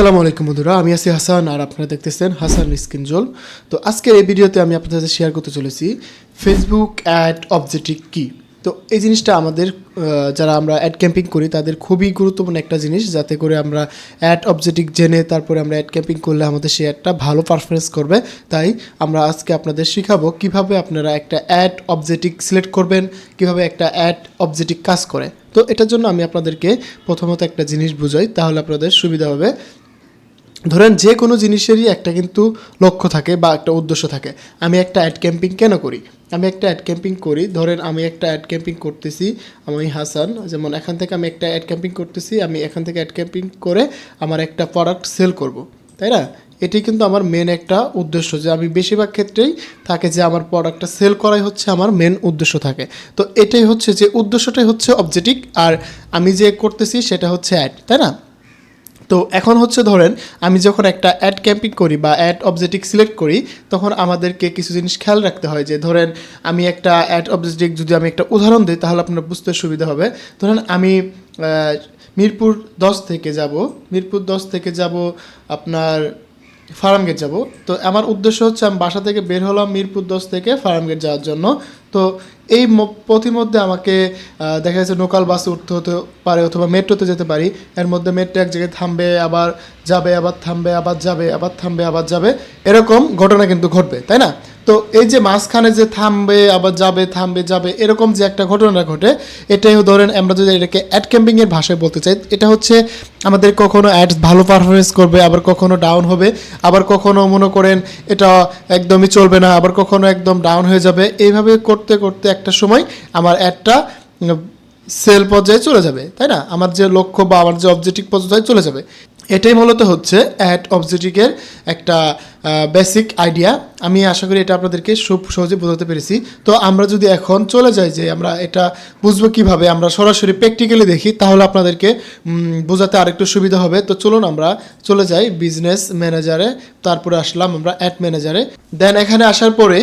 আসসালামু আলাইকুম বন্ধুরা, আমি আছি হাসান আর আপনারা দেখতেছেন হাসান স্কিন জোল। তো আজকের এই ভিডিওতে আমি আপনাদের সাথে শেয়ার করতে চলেছি ফেসবুক অ্যাড অবজেক্টিভ কি? তো এই জিনিসটা আমাদের যারা আমরা অ্যাড ক্যাম্পিং করি, তাদের খুবই গুরুত্বপূর্ণ একটা জিনিস, যাতে করে আমরা অ্যাড অবজেক্টিভ জেনে তারপরে আমরা অ্যাড ক্যাম্পিং করলে আমাদের সেই অ্যাডটা ভালো পারফরমেন্স করবে। তাই আমরা আজকে আপনাদের শেখাবো কীভাবে আপনারা একটা অ্যাড অবজেক্টিভ সিলেক্ট করবেন, কীভাবে একটা অ্যাড অবজেক্টিভ কাজ করে। তো এটার জন্য আমি আপনাদেরকে প্রথমত একটা জিনিস বুঝাই, তাহলে আপনাদের সুবিধা হবে। ধরেন যে কোনো জিনিসেরই একটা কিন্তু লক্ষ্য থাকে বা একটা উদ্দেশ্য থাকে। আমি একটা অ্যাড ক্যাম্পিং কেন করি? আমি একটা অ্যাড ক্যাম্পিং করি, ধরেন আমি একটা অ্যাড ক্যাম্পিং করতেছি আমি হাসান, যেমন এখান থেকে আমি একটা অ্যাড ক্যাম্পিং করতেছি, আমি এখান থেকে অ্যাড ক্যাম্পিং করে আমার একটা প্রোডাক্ট সেল করব, তাই না? এটি কিন্তু আমার মেন একটা উদ্দেশ্য যে আমি বেশিরভাগ ক্ষেত্রেই থাকে যে আমার প্রোডাক্টটা সেল করাই হচ্ছে আমার মেন উদ্দেশ্য থাকে। তো এটাই হচ্ছে যে উদ্দেশ্যটাই হচ্ছে অবজেক্টিভ আর আমি যে করতেছি সেটা হচ্ছে অ্যাড তাই না? তো এখন হচ্ছে ধরেন, আমি যখন একটা অ্যাড ক্যাম্পিং করি বা অ্যাড অবজেক্টিভ সিলেক্ট করি, তখন আমাদেরকে কিছু জিনিস খেয়াল রাখতে হয় যে, ধরেন আমি একটা অ্যাড অবজেক্টিভ যদি আমি একটা উদাহরণ দিই, তাহলে আপনার বুঝতে সুবিধা হবে। ধরেন আমি মিরপুর দশ থেকে যাব, মিরপুর দশ থেকে যাব আপনার ফার্মগেট যাব। তো আমার উদ্দেশ্য হচ্ছে আমি বাসা থেকে বের হলাম মিরপুর দশ থেকে ফার্মগেট যাওয়ার জন্য। তো এই ম- পথির মধ্যে আমাকে দেখা যাচ্ছে লোকাল বাসে উঠতে হতে পারে অথবা মেট্রোতে যেতে পারি। এর মধ্যে মেট্রো এক জায়গায় থামবে, আবার যাবে, আবার থামবে, আবার যাবে, আবার থামবে, আবার যাবে। এরকম ঘটনা কিন্তু ঘটবে, তাই না? তো এই যে মাঝখানে যে থামবে, আবার যাবে, থামবে, যাবে, এরকম যে একটা ঘটনা ঘটে, এটাই ধরেন আমরা যদি এটাকে অ্যাড ক্যাম্পিংয়ের ভাষায় বলতে চাই, এটা হচ্ছে আমাদের কখনো অ্যাডস ভালো পারফরমেন্স করবে, আবার কখনো ডাউন হবে, আবার কখনো মনে করেন এটা একদমই চলবে না, আবার কখনো একদম ডাউন হয়ে যাবে। এইভাবে করতে করতে একটা সময় আমার অ্যাডটা সেল পর্যায়ে চলে যাবে, তাই না? আমার যে লক্ষ্য বা আমার যে অবজেক্টিভ পর্যায়ে চলে যাবে। এটাই মূলত হচ্ছে অ্যাড অবজেক্টিভের একটা বেসিক আইডিয়া আমি আশা করি এটা আপনাদেরকে খুব সহজে বোঝাতে পেরেছি। তো আমরা যদি এখন চলে যাই যে আমরা এটা বুঝব কীভাবে, আমরা সরাসরি প্র্যাকটিক্যালি দেখি, তাহলে আপনাদেরকে বোঝাতে আরেকটু সুবিধা হবে। তো চলুন আমরা চলে যাই বিজনেস ম্যানেজারে তারপরে আসলাম আমরা অ্যাড ম্যানেজারে দেন এখানে আসার পরে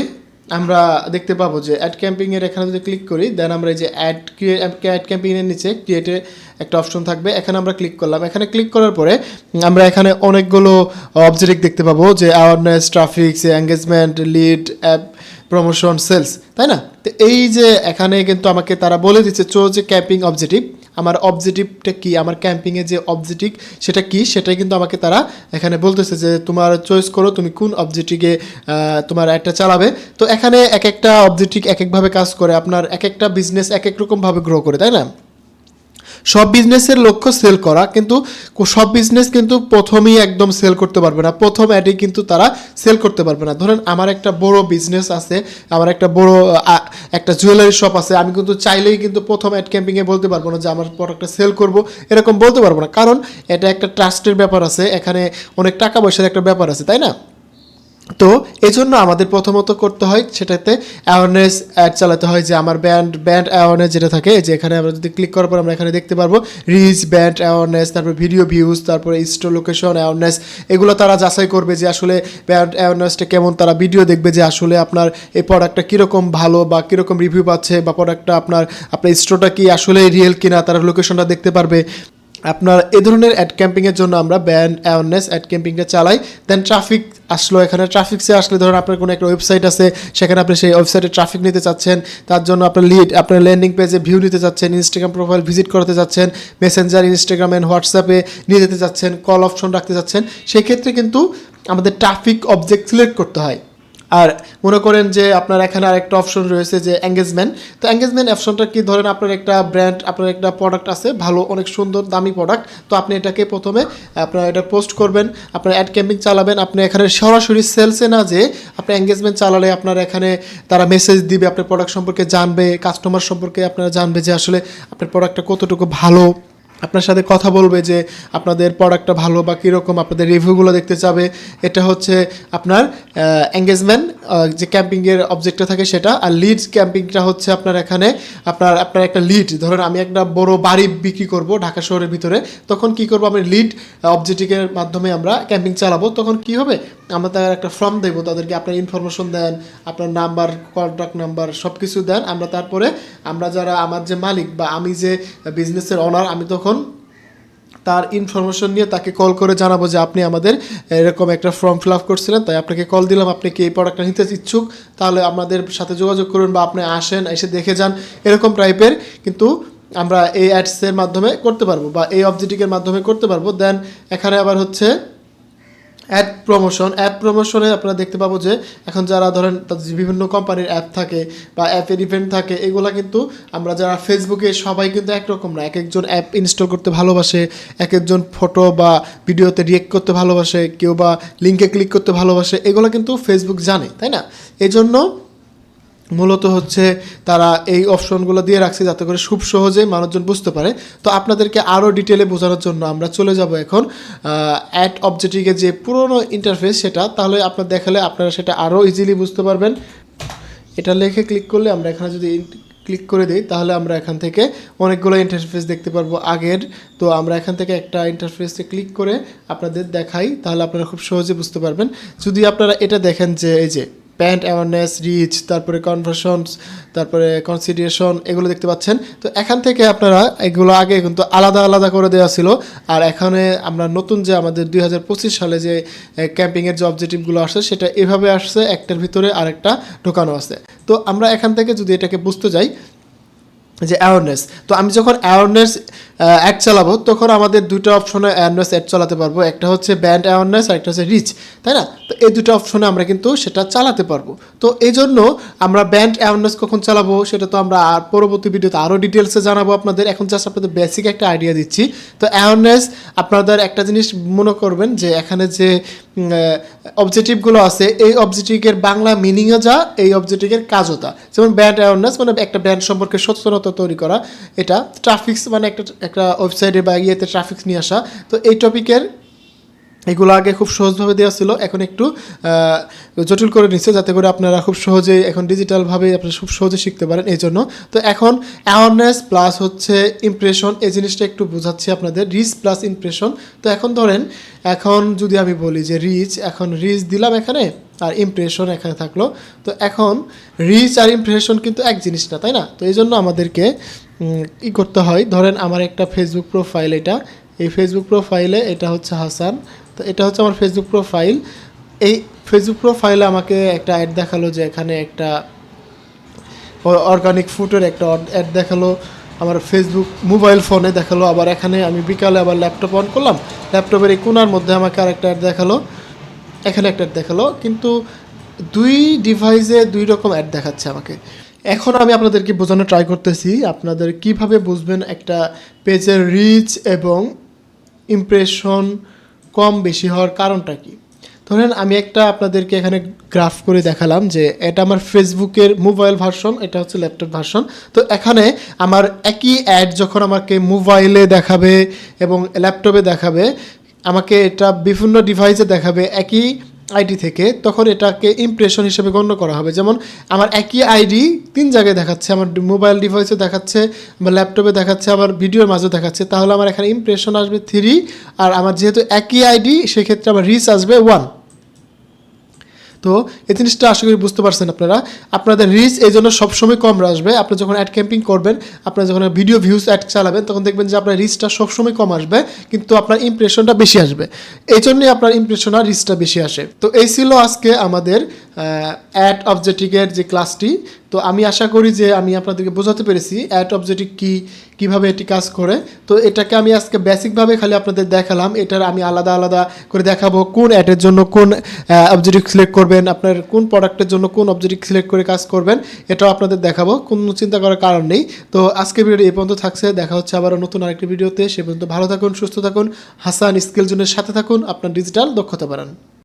আমরা দেখতে পাবো যে অ্যাড ক্যাম্পিংয়ের এখানে যদি ক্লিক করি দেন আমরা এই যে অ্যাড অ্যাড ক্যাম্পিংয়ের নিচে ক্রিয়েটে একটা অপশন থাকবে। এখানে আমরা ক্লিক করলাম। এখানে ক্লিক করার পরে আমরা এখানে অনেকগুলো অবজেক্ট দেখতে পাবো, যে awareness traffic engagement lead app promotion sales তাই না? তো এই যে এখানে কিন্তু আমাকে তারা বলে দিচ্ছে চো যে ক্যাম্পিং অবজেক্টিভ আমার অবজেক্টিভটা কি? আমার ক্যাম্পিংয়ে যে অবজেক্টিভ সেটা কি? সেটাই কিন্তু আমাকে তারা এখানে বলতেছে যে, তোমার চয়েস করো, তুমি কোন অবজেক্টিভে তোমার একটা চালাবে? তো এখানে এক একটা অবজেক্টিভ এক একভাবে কাজ করে। আপনার এক একটা বিজনেস এক এক রকমভাবে গ্রো করে, তাই না? সব বিজনেসের লক্ষ্য সেল করা, কিন্তু সব বিজনেস কিন্তু প্রথমেই একদম সেল করতে পারবে না। প্রথম অ্যাডে কিন্তু তারা সেল করতে পারবে না। ধরেন আমার একটা বড় বিজনেস আছে, আমার একটা বড় একটা জুয়েলারি শপ আছে, আমি কিন্তু চাইলেই কিন্তু প্রথম অ্যাড ক্যাম্পিংয়ে বলতে পারব না যে আমার প্রোডাক্টটা সেল করব, এরকম বলতে পারব না। কারণ এটা একটা ট্রাস্টের ব্যাপার আছে, এখানে অনেক টাকা পয়সার একটা ব্যাপার আছে, তাই না? তো এই জন্য আমাদের প্রথমত করতে হয় সেটাতে অ্যাওয়ারনেস অ্যাড চালাতে হয় যে আমার ব্যান্ড ব্যান্ড অ্যাওয়ারনেস যেটা থাকে, যে এখানে আমরা যদি ক্লিক করার পর আমরা এখানে দেখতে পারব রিচ ব্যান্ড অ্যাওয়ারনেস তারপর ভিডিও ভিউজ তারপরে স্টোর লোকেশন অ্যাওয়ারনেস এগুলো তারা যাচাই করবে যে আসলে ব্যান্ড অ্যাওয়ারনেসটা কেমন, তারা ভিডিও দেখবে যে আসলে আপনার এই প্রোডাক্টটা কীরকম ভালো বা কীরকম রিভিউ পাচ্ছে বা প্রোডাক্টটা আপনার আপনার স্টোরটা কি আসলে রিয়েল কিনা, তারা লোকেশনটা দেখতে পারবে। আপনার এ ধরনের অ্যাড ক্যাম্পিংয়ের জন্য আমরা ব্যান্ড অ্যাওয়ারনেস অ্যাড ক্যাম্পিংটা চালাই। দেন ট্রাফিক আসলো এখানে। ট্রাফিকসে আসলে ধরুন আপনার কোনো একটা ওয়েবসাইট আছে, সেখানে আপনি সেই ওয়েবসাইটে ট্রাফিক নিতে চাচ্ছেন। তার জন্য আপনার লিড আপনার ল্যান্ডিং পেজে ভিউ নিতে চাচ্ছেন ইনস্টাগ্রাম প্রোফাইল ভিজিট করতে চাচ্ছেন মেসেঞ্জার ইনস্টাগ্রাম অ্যান্ড হোয়াটসঅ্যাপে নিয়ে যেতে চাচ্ছেন কল অপশন রাখতে চাচ্ছেন। সেই ক্ষেত্রে কিন্তু আমাদের ট্রাফিক অবজেক্ট সিলেক্ট করতে হয়। আর মনে করেন যে আপনার এখানে আরেকটা অপশন রয়েছে যে এঙ্গেজমেন্ট তো এঙ্গেজমেন্ট অপশনটা কি? ধরেন আপনার একটা ব্র্যান্ড আপনার একটা প্রোডাক্ট আছে, ভালো, অনেক সুন্দর, দামি প্রোডাক্ট তো আপনি এটাকে প্রথমে, আপনার এটা পোস্ট করবেন, আপনার অ্যাড ক্যাম্পিং চালাবেন। আপনি এখানে সরাসরি সেলসে না যে আপনি এঙ্গেজমেন্ট চালালে আপনার এখানে তারা মেসেজ দিবে, আপনার প্রোডাক্ট সম্পর্কে জানবে কাস্টমার সম্পর্কে আপনারা জানবে যে আসলে আপনার প্রোডাক্টটা কতটুকু ভালো। আপনার সাথে কথা বলবে যে আপনাদের প্রোডাক্টটা ভালো বা কীরকম, আপনাদের রিভিউগুলো দেখতে চাবে। এটা হচ্ছে আপনার এঙ্গেজমেন্ট যে ক্যাম্পিংয়ের অবজেক্টটা থাকে সেটা। আর লিড ক্যাম্পিংটা হচ্ছে আপনার এখানে আপনার আপনার একটা লিড ধরেন আমি একটা বড় বাড়ি বিক্রি করব ঢাকা শহরের ভিতরে। তখন কি করব? আমি লিড অবজেক্টিভের মাধ্যমে আমরা ক্যাম্পিং চালাবো। তখন কি হবে? আমরা তার একটা ফর্ম দেবো, তাদেরকে আপনার ইনফরমেশন দেন, আপনার নাম্বার কন্ট্যাক্ট নাম্বার সব কিছু দেন। আমরা তারপরে আমরা যারা আমার যে মালিক বা আমি যে বিজনেসের অনার আমি তখন তার ইনফরমেশন নিয়ে তাকে কল করে জানাব যে আপনি আমাদের এরকম একটা ফর্ম ফিল আপ করছিলেন, তাই আপনাকে কল দিলাম, আপনি কি এই প্রোডাক্টটা নিতে ইচ্ছুক? তাহলে আমাদের সাথে যোগাযোগ করুন বা আপনি আসেন, এসে দেখে যান, এরকম টাইপের কিন্তু আমরা এই অ্যাডসের মাধ্যমে করতে পারব বা এই অবজেক্টিকের মাধ্যমে করতে পারব। দেন এখানে আবার হচ্ছে অ্যাড প্রমোশন অ্যাপ প্রমোশনে আপনারা দেখতে পাবো যে এখন যারা ধরেন বিভিন্ন কোম্পানির অ্যাপ থাকে বা অ্যাপের ইভেন্ট থাকে, এগুলো কিন্তু আমরা যারা ফেসবুকে সবাই কিন্তু একরকম না। এক একজন অ্যাপ ইনস্টল করতে ভালোবাসে এক একজন ফটো বা ভিডিওতে রিয়েক্ট করতে ভালোবাসে, কেউ বা লিঙ্কে ক্লিক করতে ভালোবাসে, এগুলো কিন্তু ফেসবুক জানে, তাই না? এজন্য জন্য মূলত হচ্ছে তারা এই অপশনগুলো দিয়ে রাখছে যাতে করে খুব সহজে মানুষজন বুঝতে পারে। তো আপনাদেরকে আরও ডিটেলে বোঝানোর জন্য আমরা চলে যাব এখন অ্যাট অবজেক্টিভের যে পুরনো ইন্টারফেস সেটা, তাহলে আপনার দেখালে আপনারা সেটা আরও ইজিলি বুঝতে পারবেন। এটা লেখে ক্লিক করলে আমরা এখানে যদি ক্লিক করে দিই, তাহলে আমরা এখান থেকে অনেকগুলো ইন্টারফেস দেখতে পারব আগের। তো আমরা এখান থেকে একটা ইন্টারফেসে ক্লিক করে আপনাদের দেখাই, তাহলে আপনারা খুব সহজে বুঝতে পারবেন। যদি আপনারা এটা দেখেন যে এই যে প্যান্ট অ্যাওয়ারনেস, রিচ, তারপরে কনভার্সনস তারপরে কনসিডিয়েশন, এগুলো দেখতে পাচ্ছেন। তো এখান থেকে আপনারা এগুলো আগে কিন্তু আলাদা আলাদা করে দেওয়া ছিল। আর এখানে আমরা নতুন যে আমাদের দুই হাজার পঁচিশ সালে যে ক্যাম্পিংয়ের যে অবজেক্টিভগুলো আসছে, সেটা এভাবে আসছে। একটার ভিতরে আরেকটা ঢোকানো আছে। তো আমরা এখান থেকে যদি এটাকে বুঝতে যাই যে অ্যাওয়ারনেস তো আমি যখন অ্যাওয়ারনেস অ্যাড চালাবো, তখন আমাদের দুটো অপশনে অ্যাওয়ারনেস অ্যাড চালাতে পারব। একটা হচ্ছে ব্যান্ড অ্যাওয়ারনেস আর একটা হচ্ছে রিচ তাই না? তো এই দুটো অপশনে আমরা কিন্তু সেটা চালাতে পারব। তো এই জন্য আমরা ব্যান্ড অ্যাওয়ারনেস কখন চালাবো, সেটা তো আমরা আর পরবর্তী ভিডিওতে আরও ডিটেলসে জানাব আপনাদের। এখন জাস্ট আপনাদের বেসিক একটা আইডিয়া দিচ্ছি। তো অ্যাওয়ারনেস আপনাদের একটা জিনিস মনে করবেন যে এখানে যে অবজেক্টিভগুলো আছে, এই অবজেক্টিভের বাংলা মিনিংও যা, এই অবজেক্টিভের কাজও তা। যেমন ব্যান্ড অ্যাওয়ারনেস মানে একটা ব্যান্ড সম্পর্কে সচেতনতা তৈরি করা। এটা ট্রাফিক্স মানে একটা একটা ওয়েবসাইটে বা ইয়েতে ট্রাফিক্স নিয়ে আসা। তো এই টপিকের এগুলো আগে খুব সহজভাবে দেওয়া ছিল। এখন একটু জটিল করে নিচ্ছে যাতে করে আপনারা খুব সহজেই এখন ডিজিটালভাবে আপনারা খুব সহজে শিখতে পারেন এই জন্য। তো এখন অ্যাওয়ারনেস প্লাস হচ্ছে ইমপ্রেশন এই জিনিসটা একটু বোঝাচ্ছি আপনাদের। রিচ প্লাস ইমপ্রেশন তো এখন ধরেন, এখন যদি আমি বলি যে রিচ এখন রিচ দিলাম এখানে। আর ইমপ্রেশন এখানে থাকল। তো এখন রিচ আর ইমপ্রেশন কিন্তু এক জিনিস না, তাই না? তো এই জন্য আমাদেরকে ই করতে হয়। ধরেন আমার একটা ফেসবুক প্রোফাইল এটা। এই ফেসবুক প্রোফাইলে এটা হচ্ছে হাসান তো এটা হচ্ছে আমার ফেসবুক প্রোফাইল এই ফেসবুক প্রোফাইলে আমাকে একটা অ্যাড দেখাল যে এখানে একটা অর্গানিক ফুডের একটা অ্যাড দেখাল। আমার ফেসবুক মোবাইল ফোনে দেখাল। আবার এখানে আমি বিকালে আবার ল্যাপটপ অন করলাম। ল্যাপটপের এই কোনার মধ্যে আমাকে আর একটা অ্যাড দেখাল। এখানে একটা অ্যাড দেখাল, কিন্তু দুই ডিভাইসে দুই রকম অ্যাড দেখাচ্ছে আমাকে। এখন আমি আপনাদেরকে বোঝানো ট্রাই করতেছি, আপনাদের কীভাবে বুঝবেন একটা পেজের রিচ এবং ইমপ্রেশন কম বেশি হওয়ার কারণটা কি? ধরেন আমি একটা আপনাদেরকে এখানে গ্রাফ করে দেখালাম যে এটা আমার ফেসবুকের মোবাইল ভার্সন এটা হচ্ছে ল্যাপটপ ভার্সন তো এখানে আমার একই অ্যাড যখন আমাকে মোবাইলে দেখাবে এবং ল্যাপটপে দেখাবে আমাকে এটা বিভিন্ন ডিভাইসে দেখাবে একই আইডি থেকে, তখন এটাকে ইমপ্রেশন হিসেবে গণ্য করা হবে। যেমন আমার একই আইডি তিন জায়গায় দেখাচ্ছে, আমার মোবাইল ডিভাইসে দেখাচ্ছে বা ল্যাপটপে দেখাচ্ছে, আমার ভিডিওর মাঝে দেখাচ্ছে। তাহলে আমার এখানে ইমপ্রেশন আসবে থ্রি আর আমার যেহেতু একই আইডি সেক্ষেত্রে আমার রিচ আসবে ওয়ান তো এই জিনিসটা আশা করি বুঝতে পারছেন আপনারা। আপনাদের রিচ এই জন্য সবসময় কম আসবে আপনি যখন অ্যাড ক্যাম্পিং করবেন, আপনারা যখন ভিডিও ভিউজ অ্যাড চালাবেন, তখন দেখবেন যে আপনার রিচটা সবসময় কম আসবে, কিন্তু আপনার ইমপ্রেশনটা বেশি আসবে। এই জন্যই আপনার ইমপ্রেশন আর রিচটা বেশি আসে। তো এই ছিল আজকে আমাদের অ্যাড অবজেক্টিভের যে ক্লাসটি তো আমি আশা করি যে আমি আপনাদেরকে বোঝাতে পেরেছি অ্যাড অবজেক্টিভ কি, কীভাবে এটি কাজ করে। তো এটাকে আমি আজকে বেসিকভাবে খালি আপনাদের দেখালাম, এটার আমি আলাদা আলাদা করে দেখাবো কোন অ্যাডের জন্য কোন অবজেক্টিভ সিলেক্ট করবেন, আপনার কোন প্রোডাক্টের জন্য কোন অবজেক্টিভ সিলেক্ট করে কাজ করবেন, এটাও আপনাদের দেখাবো, কোনো চিন্তা করার কারণ নেই। তো আজকে ভিডিও এই পর্যন্ত থাকছে, দেখা হচ্ছে আবারও নতুন আরেকটি ভিডিওতে সে পর্যন্ত ভালো থাকুন, সুস্থ থাকুন, হাসান স্কিল জোনের সাথে থাকুন, আপনার ডিজিটাল দক্ষতা বাড়ান।